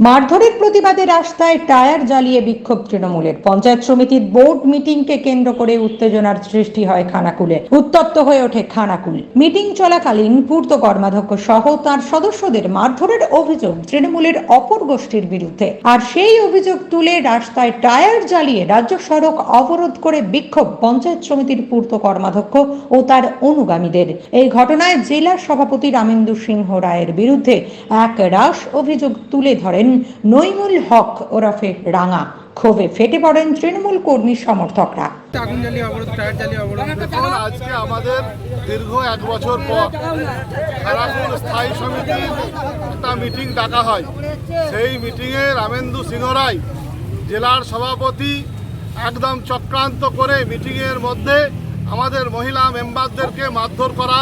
মারধরের প্রতিবাদে রাস্তায় টায়ার জ্বালিয়ে বিক্ষোভ তৃণমূলের। পঞ্চায়েত সমিতির বোর্ড মিটিংকে কেন্দ্র করে উত্তেজনার সৃষ্টি হয় খানাকুলে। উত্তপ্ত হয়ে ওঠে খানাকুল। মিটিং চলাকালীন পূর্ত কর্মাধ্যক্ষ সহ তার সদস্যদের মারধরের অভিযোগ তৃণমূলের অপর গোষ্ঠীর বিরুদ্ধে। আর সেই অভিযোগ তুলে রাস্তায় টায়ার জ্বালিয়ে রাজ্য সড়ক অবরোধ করে বিক্ষোভ পঞ্চায়েত সমিতির পূর্ত কর্মাধ্যক্ষ ও তার অনুগামীদের। এই ঘটনায় জেলা সভাপতি রামেন্দু সিংহ রায়ের বিরুদ্ধে এক রাস অভিযোগ তুলে ধরেন নইমুল হক ওরফে রাঙা ক্ষোভে ফেটে পড়েন তৃণমূল কর্মী সমর্থকরা। আগুন জ্বালিয়ে অবরোধ টায়ার জ্বালিয়ে অবরোধ। আজকে আমাদের দীর্ঘ এক বছর পর খারাপুর স্থায়ী সমিতির একটা মিটিং ডাকা হয়। সেই মিটিংয়ে রামেন্দু সিংহ রায় জেলার সভাপতি একদম চক্রান্ত করে মিটিংয়ের মধ্যে আমাদের মহিলা মেম্বারদেরকে মারধর করা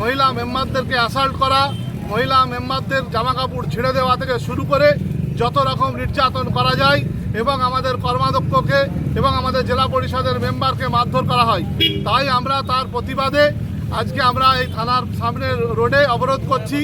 মহিলা মেম্বারদেরকে অ্যাসাল্ট করা মহিলা মেম্বারদের জামা কাপড় ছিঁড়ে দেওয়া থেকে শুরু করে যত রকম নির্যাতন করা যায় এবং আমাদের কর্মাধ্যক্ষকে এবং আমাদের জেলা পরিষদের মেম্বারকে মারধর করা হয়। তাই আমরা তার প্রতিবাদে আজকে আমরা এই থানার সামনে রোডে অবরোধ করছি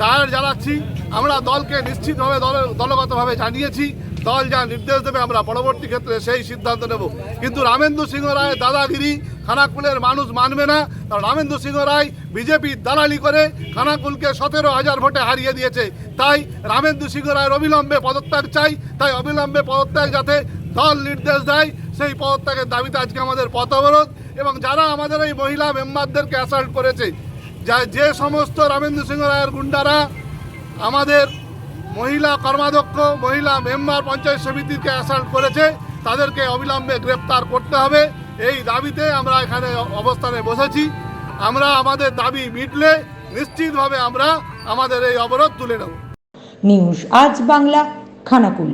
টায়ার জ্বালাচ্ছি আমরা দলকে নিশ্চিতভাবে দল দলগতভাবে জানিয়েছি। দল যা নির্দেশ দেবে, আমরা পরবর্তী ক্ষেত্রে সেই সিদ্ধান্ত নেব। কিন্তু রামেন্দু সিংহ রায়, দাদাগিরি, খানাকুলের মানুষ মানবে না। কারণ রামেন্দু সিংহ রায় বিজেপির দালালি করে খানাকুলকে সতেরো হাজার ভোটে হারিয়ে দিয়েছে। তাই রামেন্দু সিংহ রায়ের অবিলম্বে পদত্যাগ চাই। তাই অবিলম্বে পদত্যাগ যাতে দল নির্দেশ দেয়, সেই পদত্যাগের দাবিতে আজকে আমাদের পথ অবরোধ। এবং যারা আমাদের এই মহিলা মেম্বারদেরকে অ্যাসাল্ট করেছে, যা যে সমস্ত রামেন্দ্র সিংহ রায়ের গুন্ডারা, আমাদের মহিলা কর্মাধ্যক্ষ মহিলা মেম্বার পঞ্চায়েত সমিতিকে অ্যাসাল্ট করেছে। তাদেরকে অবিলম্বে গ্রেপ্তার করতে হবে। এই দাবিতে আমরা এখানে অবস্থানে বসেছি। আমরা আমাদের দাবি মিটলে নিশ্চিতভাবে আমরা আমাদের এই অবরোধ তুলে নেব। নিউজ আজ বাংলা খানাকুল।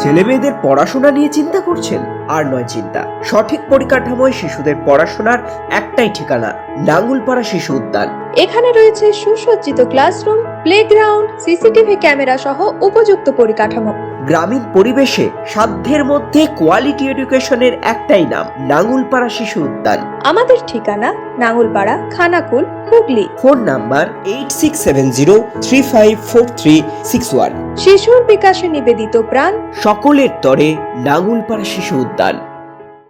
ছেলে মেয়েদের পড়াশোনা নিয়ে চিন্তা করছেন? আর নয় চিন্তা। সঠিক পরিকাঠামোয় শিশুদের পড়াশোনার একটাই ঠিকানা নাঙ্গুলপাড়া শিশু উদ্যান। এখানে রয়েছে সুসজ্জিত ক্লাসরুম প্লেগ্রাউন্ড সিসিটিভি ক্যামেরা সহ উপযুক্ত পরিকাঠামো। গ্রামীণ পরিবেশে সাধ্যের মধ্যে কোয়ালিটি এডুকেশনের একটাই নাম নাঙ্গুলপাড়া শিশু উদ্যান। আমাদের ঠিকানা Nangalpara Khanakul Hooghly. Phone number eight six seven zero three five four three six one শিশুর বিকাশে নিবেদিত প্রাণ সকলের তরে নাঙ্গুলপাড়া শিশু উদ্যান। dan